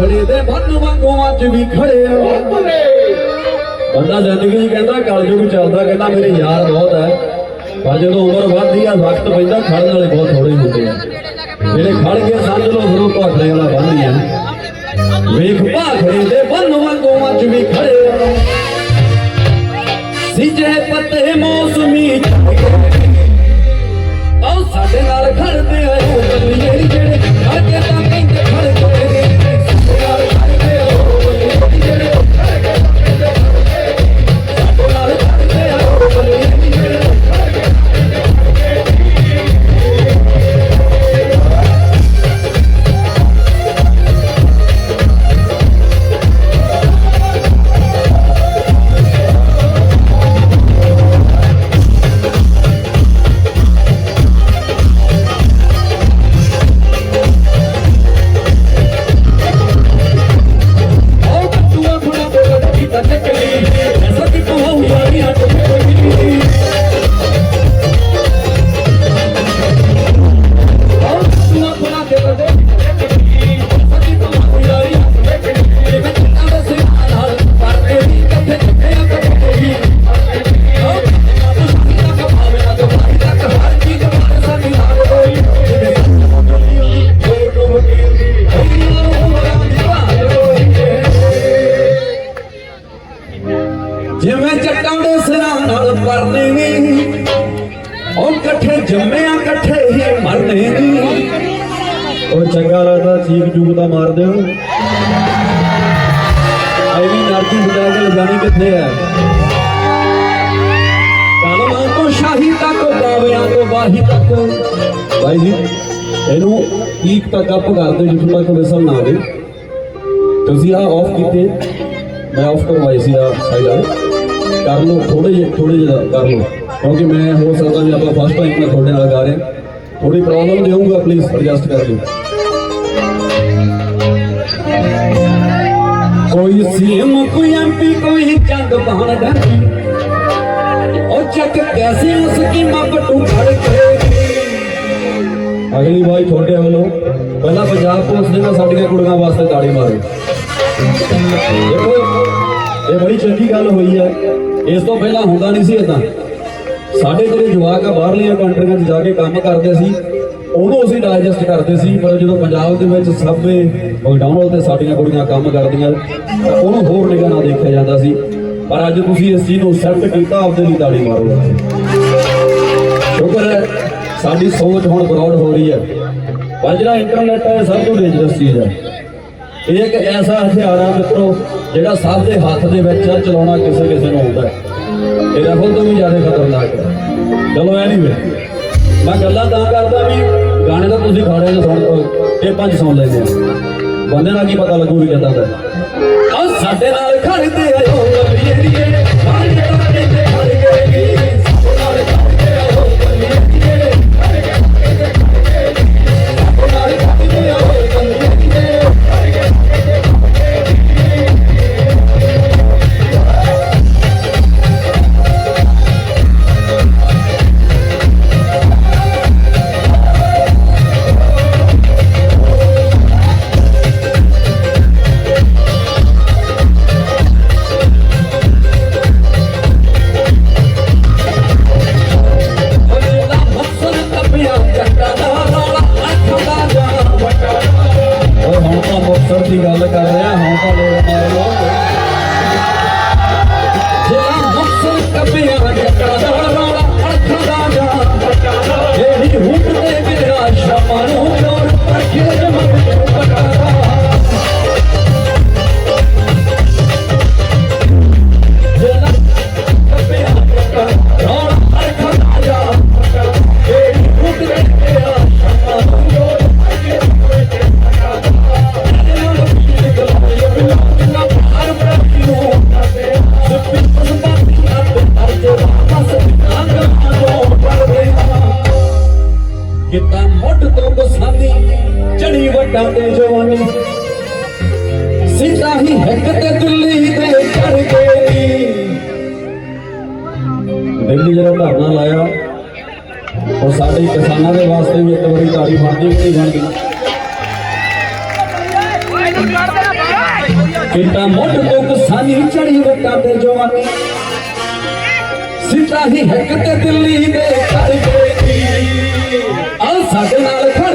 ਖੜੇ ਦੇ ਬੰਨ ਵਾਂਗੂ ਅੱਜ ਵੀ ਖੜੇ ਆ। ਬੰਦਾ ਜ਼ਿੰਦਗੀ ਕਹਿੰਦਾ ਕਲਯੁਗ ਚੱਲਦਾ ਕਹਿੰਦਾ ਮੇਰੇ ਯਾਰ ਬਹੁਤ ਹੈ। ਪਰ ਜਦੋਂ ਉਮਰ ਵੱਧਦੀ ਆ ਵਕਤ ਪੈਂਦਾ ਖੜਨ ਵਾਲੇ ਬਹੁਤ ਥੋੜੇ ਹੁੰਦੇ ਆ। ਜਿਹੜੇ ਖੜ ਗਏ ਸਮਝ ਲਓ ਫਿਰ ਉਹ ਭਾਖੜੇ ਵਾਲਾ ਬੰਦੀਆਂ ਵੇਖ ਭਾਖੜੇ ਦੇ ਬੰਨ ਵਾਂਗੂ ਅੱਜ ਵੀ ਖੜੇ ਆ। ਸਿਜੇ ਪੱਤੇ ਮੌਸਮੀ ਜਿਵੇਂ ਜੱਟਾਂ ਦੇ ਸਿਰਾਂ ਨਾਲ ਪਰਨੇ ਨੀ, ਉਹ ਇਕੱਠੇ ਜੰਮਿਆ ਇਕੱਠੇ ਹੀ ਮਰਨੇ ਨੀ। ਉਹ ਚੰਗਾ ਲੱਗਦਾ ਚੀਕ ਚੂਕ ਤਾਂ ਮਾਰ ਦਿਓ। ਆਈ ਵੀ ਨਾਰਦੀ ਬਜਾ ਕੇ ਲਗਾਣੀ ਕਿੱਥੇ ਹੈ? ਕਲਮਾਂ ਤੋਂ ਸ਼ਾਹੀ ਤੱਕ, ਬਾਵਿਆਂ ਤੋਂ ਬਾਹੀ ਤੱਕ। ਭਾਈ ਜੀ, ਇਹਨੂੰ ਕੀਕ ਤੱਕ ਅਪ ਕਰਦੇ ਜਿੱਥੋਂ ਤੱਕ ਵਿਸਲ ਨਾ ਦੇ। ਤੁਸੀਂ ਆ ਆਫ ਕੀਤੇ। ਮੈਂ ਆਫ ਕਰਵਾਈ ਸੀ ਆ ਸਾਈਡ ਵਾਲੇ। ਕਰ ਲਓ ਥੋੜੇ ਜਿਹੇ ਥੋੜੇ ਜਿਹਾ ਕਰ ਲਓ ਕਿਉਂਕਿ ਮੈਂ ਹੋ ਸਕਦਾ ਵੀ ਆਪਾਂ ਫਸਟ ਟਾਈਮ ਮੈਂ ਤੁਹਾਡੇ ਨਾਲ ਗਾ ਰਿਹਾ ਥੋੜੀ ਪ੍ਰੋਬਲਮ ਦੇਵਾਂਗਾ ਪਲੀਜ਼ ਐਡਜਸਟ ਕਰ ਲਿਓ ਕੋਈ ਸੀਐਮ ਕੋਈ ਐਮਪੀ ਕੋਈ ਚੰਦ ਬਾਣ ਡੰਡੀ ਉਹ ਚੱਕ ਕੈਸੇ ਉਸ ਕੀ ਮੱਪਟੂ ਖੜ ਕਰੇਗੀ ਅਗਲੀ ਵਾਰੀ ਤੁਹਾਡੇ ਵੱਲੋਂ ਪਹਿਲਾਂ ਪੰਜਾਬ ਪੁਲਿਸ ਨੇ ਨਾ ਸਾਡੀਆਂ ਕੁੜੀਆਂ ਵਾਸਤੇ ਤਾੜੀ ਮਾਰੀ ਦੇਖੋ ਇਹ ਬੜੀ ਚੰਗੀ ਗੱਲ ਹੋਈ ਹੈ। ਇਸ ਤੋਂ ਪਹਿਲਾਂ ਹੁੰਦਾ ਨਹੀਂ ਸੀ ਇਦਾਂ ਸਾਡੇ ਜਿਹੜੇ ਜਵਾਕ ਆ, ਬਾਹਰਲੀਆਂ ਕੰਟਰੀਆਂ 'ਚ ਜਾ ਕੇ ਕੰਮ ਕਰਦੇ ਸੀ। ਉਹਨੂੰ ਅਸੀਂ ਡਾਈਜੈਸਟ ਕਰਦੇ ਸੀ, ਪਰ ਜਦੋਂ ਪੰਜਾਬ ਦੇ ਵਿੱਚ ਸਭੇ ਮੈਕਡੋਨਲਡ ਤੇ ਸਾਡੀਆਂ ਕੁੜੀਆਂ ਕੰਮ ਕਰਦੀਆਂ, ਉਹਨੂੰ ਹੋਰ ਨਿਗਾਹ ਨਾਲ ਦੇਖਿਆ ਜਾਂਦਾ ਸੀ। ਪਰ ਅੱਜ ਤੁਸੀਂ ਇਸ ਚੀਜ਼ ਨੂੰ ਸੈੱਟ ਕੀਤਾ, ਆਪਦੇ ਲਈ ਤਾੜੀ ਮਾਰੋ। ਸ਼ੁਕਰ ਹੈ, ਸਾਡੀ ਸੋਚ ਹੁਣ ਬਰੋਡ ਹੋ ਰਹੀ ਹੈ। ਪਰ ਜਿਹੜਾ ਇੰਟਰਨੈਟ ਹੈ, ਇਹ ਸਭ ਤੋਂ ਡੇਂਜਰਸ ਚੀਜ਼ ਹੈ। ਇਹ ਇੱਕ ਐਸਾ ਹਥਿਆਰ ਆ ਮਿੱਤਰੋ, ਜਿਹੜਾ ਸਭ ਦੇ ਹੱਥ ਦੇ ਵਿੱਚ ਆ, ਚਲਾਉਣਾ ਕਿਸੇ ਕਿਸੇ ਨੂੰ ਆਉਂਦਾ ਹੈ। ਇਹ ਰਫਲ ਤੋਂ ਵੀ ਜ਼ਿਆਦਾ ਖਤਰਨਾਕ ਹੈ। ਚਲੋ ਐਨੀਵੇ ਮੈਂ ਗੱਲਾਂ ਤਾਂ ਕਰਦਾ ਵੀ, ਗਾਣੇ ਤਾਂ ਤੁਸੀਂ ਖਾੜੇ ਨੂੰ ਸੁਣ ਇਹ ਪੰਜ ਸੁਣ ਲੈਂਦੇ ਆ। ਬੰਦੇ ਨਾਲ ਕੀ ਪਤਾ ਲੱਗੂ ਵੀ ਕਿੱਦਾਂ ਦਾ ਆ ਸਾਡੇ ਨਾਲ ਖੜਦੇ ਆਇਓ ਕਿਤਾ ਮੁੱਢ ਤੋਂ ਬਸਾਨੀ, ਚੜੀ ਵੱਟਾਂ ਤੇ ਜਵਾਨੀ। ਸਿੱਧਾ ਹੀ ਹੱਕ ਤੇ ਦਿੱਲੀ ਤੇ ਚੜ ਗਈ ਦਿੱਲੀ ਜਿਹੜਾ ਧਰਨਾ ਲਾਇਆ, ਉਹ ਸਾਡੇ ਕਿਸਾਨਾਂ ਦੇ ਵਾਸਤੇ ਵੀ ਇੱਕ ਵਾਰੀ ਤਾੜੀ ਬਣਦੀ ਕਿ ਬਣਦੀ ਕਿਤਾ ਮੁੱਢ ਤੋਂ ਕਿਸਾਨੀ ਚੜੀ ਵੱਡਾ ਤੇ ਜਵਾਨੀ। ਸਿੱਟਾ ਹੀ ਹੱਕ ਤੇ ਦਿੱਲੀ ਦੇ ਕਰ ਗਈ 大家来来来！